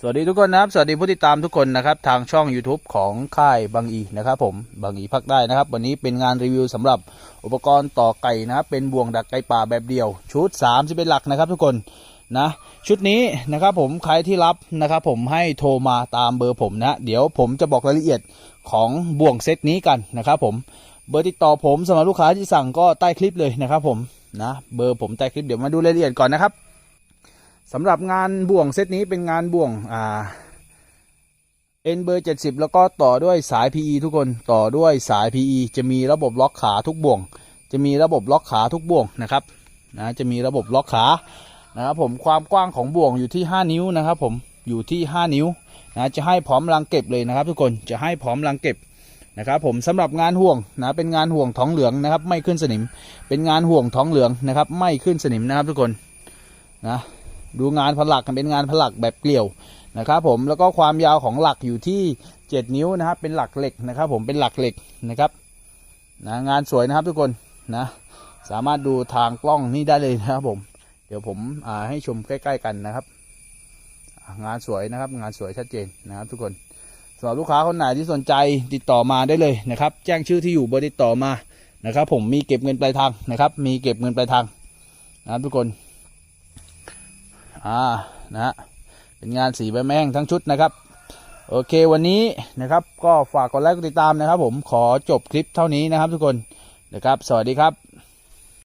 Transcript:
สวัสดีทุกคนนะครับ สวัสดีผู้ติดตามทุกคนนะครับ ทางช่อง YouTube ของค่ายบางอีนะครับผมบางอีพักได้นะครับ วันนี้เป็นงานรีวิวสำหรับอุปกรณ์ต่อไก่นะครับ เป็นบ่วงดักไก่ป่าแบบเดียว ชุด3 1เป็นหลักนะครับทุกคนนะ ชุดนี้นะครับผมใครที่รับนะครับผมให้โทรมาตามเบอร์ผมนะ เดี๋ยวผมจะบอกรายละเอียดของบ่วงเซตนี้กันนะครับผมเบอร์ติดต่อผมสำหรับลูกค้าที่สั่งก็ใต้คลิปเลยนะครับผมนะเบอร์ผมใต้คลิปเดี๋ยวมาดูรายละเอียดก่อนนะครับ สำหรับงานบ่วงเซตนี้เป็นงานบ่วงอ่าเอ็นเบอร์เจ็ดสิบแล้วก็ต่อด้วยสาย PE ทุกคนต่อด้วยสาย PE จะมีระบบล็อกขาทุกบ่วง จะมีระบบล็อกขาทุกบ่วงนะครับนะจะมีระบบล็อกขานะครับผมความกว้างของบ่วงอยู่ที่ 5 นิ้วนะครับผมอยู่ที่ 5 นิ้วนะจะให้พร้อมรังเก็บเลยนะครับ ทุกคนจะให้พร้อมรังเก็บนะครับผมสำหรับงานห่วงนะเป็นงานห่วงท้องเหลืองนะครับ ไม่ขึ้นสนิม เป็นงานห่วงท้องเหลืองนะครับ ไม่ขึ้นสนิมนะครับทุกคนนะ ดูงานผลักกันเป็นงานผลักแบบเกลียวนะครับผมแล้วก็ความยาวของหลักอยู่ที่ 7 นิ้วนะครับ เป็นหลักเหล็กนะครับ ผมเป็นหลักเหล็กนะครับนะงานสวยนะครับทุกคนนะสามารถดูทางกล้องนี่ได้เลยนะครับผม เดี๋ยวผมให้ชมใกล้ ๆ กันนะครับ งานสวยนะครับ งานสวยชัดเจนนะครับ ทุกคนสำหรับลูกค้าคนไหนที่สนใจติดต่อมาได้เลยนะครับ แจ้งชื่อที่อยู่เบอร์ติดต่อมานะครับ ผมมีเก็บเงินปลายทางนะครับ มีเก็บเงินปลายทางนะครับทุกคน อ่านะฮะเป็นงานสีใบแมงทั้งชุดนะครับ โอเควันนี้นะครับก็ฝากกดไลค์กดติดตามนะครับ ผมขอจบคลิปเท่านี้นะครับทุกคนนะครับ สวัสดีครับ